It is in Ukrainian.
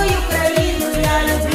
свою країну я люблю.